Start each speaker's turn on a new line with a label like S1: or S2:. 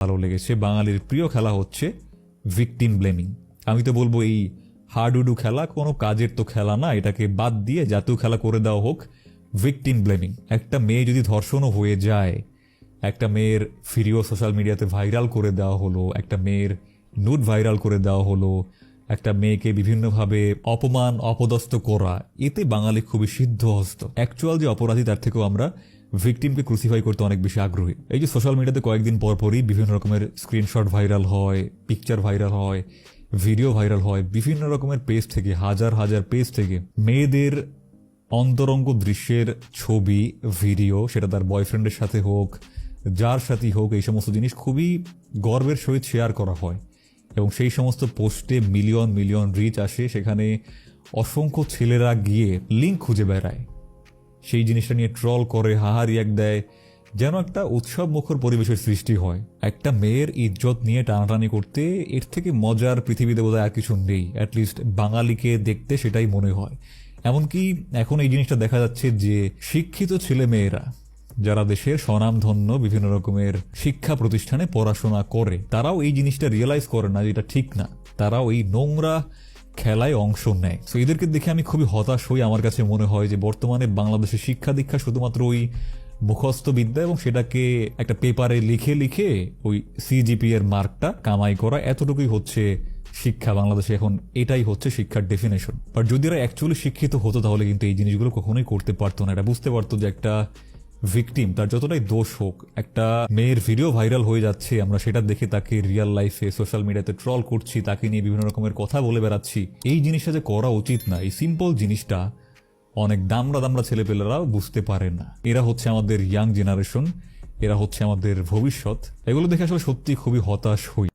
S1: ভালো লেগেছে। বাঙালির প্রিয় খেলা হচ্ছে ভিকটিম ব্লেমিং আমি তো বলব এই হাডুডু খেলা কোনো কাজের তো খেলা না, এটাকে বাদ দিয়ে জাতীয় খেলা করে দেওয়া হোক ভিকটিম ব্লেমিং একটা মেয়ে যদি ধর্ষণও হয়ে যায়, একটা মেয়ের ভিডিও সোশ্যাল মিডিয়াতে ভাইরাল করে দেওয়া হলো, একটা মেয়ের নুড ভাইরাল করে দেওয়া হলো, একটা মেয়েকে বিভিন্নভাবে অপমান, অপদস্থ করা, এতে বাঙালি খুবই সিদ্ধহস্ত। অ্যাকচুয়াল যে অপরাধী, তার থেকেও আমরা ভিকটিমকে ক্রুসিফাই করতে অনেক বেশি আগ্রহী। এই যে সোশ্যাল মিডিয়াতে কয়েকদিন পর পরই বিভিন্ন রকমের স্ক্রিনশট ভাইরাল হয় পিকচার ভাইরাল হয় ভিডিও ভাইরাল হয়, বিভিন্ন রকমের পেজ থেকে, হাজার হাজার পেজ থেকে মেয়েদের অন্তরঙ্গ দৃশ্যের ছবি ভিডিও সেটা তার বয়ফ্রেন্ডের সাথে হোক, যার সাথেই হোক, এই সমস্ত জিনিস খুবই গর্বের সহিত শেয়ার করা হয়। এবং সেই সমস্ত পোস্টে মিলিয়ন মিলিয়ন রিচ আসে, সেখানে অসংখ্য ছেলেরা গিয়ে লিঙ্ক খুঁজে বেড়ায়। সেই জিনিসটা নিয়ে ট্রল করে হাহারি এক দেয়, যেন একটা উৎসব মুখর পরিবেশের সৃষ্টি হয়। একটা মেয়ের ইজ্জত নিয়ে টানাটানি করতে এর থেকে মজার পৃথিবীতে বোধহয় আর কিছু নেই। অ্যাটলিস্ট বাঙালিকে দেখতে সেটাই মনে হয়। এমনকি এখন এই জিনিসটা দেখা যাচ্ছে যে শিক্ষিত ছেলে মেয়েরা যারা দেশের স্বনামধন্য বিভিন্ন রকমের শিক্ষা প্রতিষ্ঠানে পড়াশোনা করে, তারাও এই জিনিসটা রিয়েলাইজ করে না যে এটা ঠিক না। তারাও এই নোংরা খেলায় অংশ নেয়। তো এদেরকে দেখে আমি খুবই হতাশ হই। আমার কাছে মনে হয় যে বর্তমানে বাংলাদেশের শিক্ষা দীক্ষা শুধুমাত্র ওই মুখস্থ বিদ্যা এবং সেটাকে একটা পেপারে লিখে লিখে ওই সিজিপি এর মার্কটা কামাই করা এতটুকুই হচ্ছে শিক্ষা বাংলাদেশে। এখন এটাই হচ্ছে শিক্ষার ডেফিনেশন বাট যদি এরা অ্যাকচুয়ালি শিক্ষিত হতো তাহলে কিন্তু এই জিনিসগুলো কখনোই করতে পারতো না। এটা বুঝতে পারতো যে একটা ভিকটিম তার যতটাই দোষ হোক, একটা মেয়ের ভিডিও ভাইরাল হয়ে যাচ্ছে, আমরা সেটা দেখে তাকে রিয়েল লাইফে সোশ্যাল মিডিয়াতে ট্রল করছি, তাকে নিয়ে বিভিন্ন রকমের কথা বলে বেড়াচ্ছি। এই জিনিসটা যে করা উচিত না, এই সিম্পল জিনিসটা অনেক দামড়া দামড়া ছেলেপেলেরাও বুঝতে পারে না। এরা হচ্ছে আমাদের ইয়াং জেনারেশন এরা হচ্ছে আমাদের ভবিষ্যৎ, এগুলো দেখে আসলে সত্যি খুবই হতাশ হই।